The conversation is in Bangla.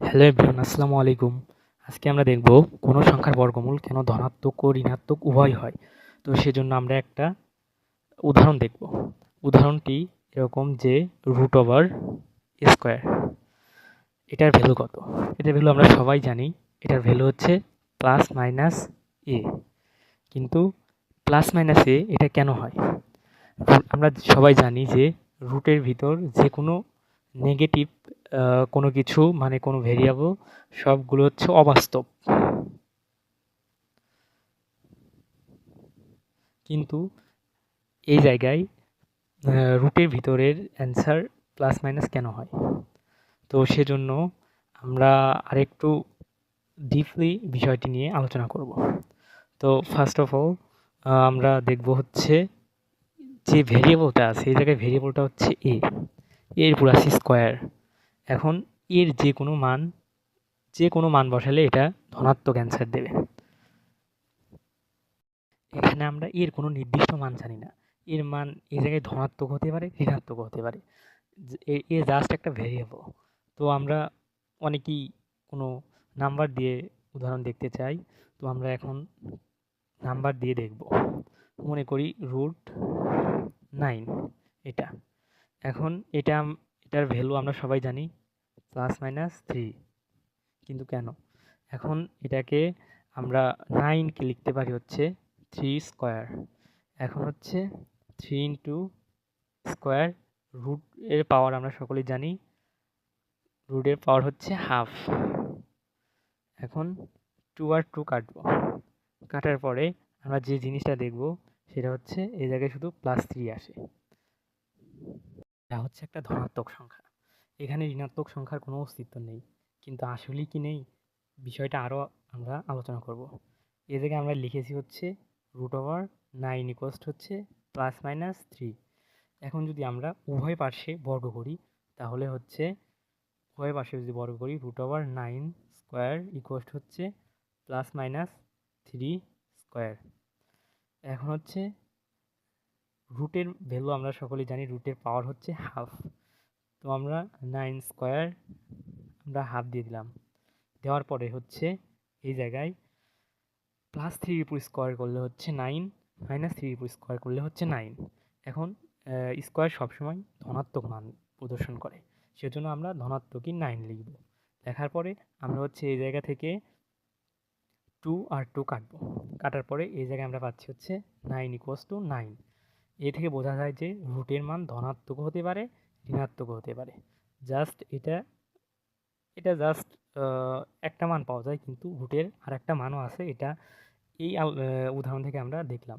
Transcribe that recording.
হ্যালো এভরিওয়ান, আসসালামু আলাইকুম। আজকে আমরা দেখব কোনো সংখ্যার বর্গমূল কেন ধনাত্মক ও ঋণাত্মক উভয় হয়। তো সেজন্য আমরা একটা উদাহরণ দেখব। উদাহরণটি এরকম যে রুট ওভার স্কোয়ার এটার ভ্যালু কত? এটার ভ্যালু আমরা সবাই জানি। এটার ভ্যালু হচ্ছে প্লাস মাইনাস এ কিন্তু প্লাস মাইনাস এ এটা কেন হয়? আমরা সবাই জানি যে রুটের ভিতর যে কোনো নেগেটিভ কোনো কিছু মানে কোনো ভেরিয়েবল, সবগুলো হচ্ছে অবাস্তব। কিন্তু এই জায়গায় রুটের ভিতরের অ্যান্সার প্লাস মাইনাস কেন হয়? তো সেজন্য আমরা আরেকটু ডিপলি বিষয়টি নিয়ে আলোচনা করব। তো ফার্স্ট অফ অল আমরা দেখব হচ্ছে যে ভেরিয়েবলটা আছে, এই জায়গায় ভেরিয়েবলটা হচ্ছে এ এর পুরো আছে স্কোয়ার এখন এর যে কোনো মান যে কোনো মান বসালে এটা ধনাত্মক অ্যান্সার দেবে। এখানে আমরা এর কোনো নির্দিষ্ট মান জানি না। এর মান এ জায়গায় ধনাত্মক হতে পারে, ঋণাত্মক হতে পারে। এ জাস্ট একটা ভেরিয়েবল তো আমরা অনেকেই কোনো নাম্বার দিয়ে উদাহরণ দেখতে চাই। তো আমরা এখন নাম্বার দিয়ে দেখব। মনে করি রুট নাইন এটা। এখন এটা এটার ভ্যালু আমরা সবাই জানি প্লাস মাইনাস থ্রি কিন্তু কেন? এখন এটাকে আমরা নাইনকে লিখতে পারি হচ্ছে থ্রি স্কোয়ার এখন হচ্ছে থ্রি ইন্টু স্কোয়ার রুট এর পাওয়ার আমরা সকলেই জানি রুটের পাওয়ার হচ্ছে হাফ এখন টু আর টু কাটব। কাটার পরে আমরা যে জিনিসটা দেখব, সেটা হচ্ছে এই জায়গায় শুধু প্লাস থ্রি আসে। এটা হচ্ছে একটা ধনাত্মক সংখ্যা। এখানে ঋণাত্মক সংখ্যার কোনো অস্তিত্ব নেই। কিন্তু আসলেই কি নেই? বিষয়টা আরও আমরা আলোচনা করব। এ জায়গায় আমরা লিখেছি হচ্ছে রুট ওভার নাইন ইকোয়াস্ট হচ্ছে প্লাস মাইনাস থ্রি এখন যদি আমরা উভয় পার্শ্বে বর্গ করি, তাহলে হচ্ছে উভয় পার্শ্বে যদি বর্গ করি রুট ওভার নাইন স্কোয়ার ইকোয়াস্ট হচ্ছে প্লাস মাইনাস থ্রি স্কোয়ার এখন হচ্ছে রুটের ভ্যালু আমরা সকলেই জানি রুটের পাওয়ার হচ্ছে হাফ তো আমরা নাইন স্কোয়ার আমরা হাফ দিয়ে দিলাম। দেওয়ার পরে হচ্ছে এই জায়গায় প্লাস থ্রির উপর স্কোয়ার করলে হচ্ছে নাইন মাইনাস থ্রির উপর স্কোয়ার করলে হচ্ছে নাইন এখন স্কোয়ার সবসময় ধনাত্মক মান প্রদর্শন করে, সেজন্য আমরা ধনাত্মকই নাইন লিখব। লেখার পরে আমরা হচ্ছে এই জায়গা থেকে টু আর টু কাটবো। কাটার পরে এই জায়গায় আমরা পাচ্ছি হচ্ছে নাইন ইকোয়াস টু নাইন এ থেকে বোঝা যায় যে রুটের মান ধনাত্মক হতে পারে, ঋণাত্মক হতে পারে। জাস্ট এটা এটা জাস্ট একটা মান পাওয়া যায়, কিন্তু রুটের আর একটা মানও আছে, এটা এই উদাহরণ থেকে আমরা দেখলাম।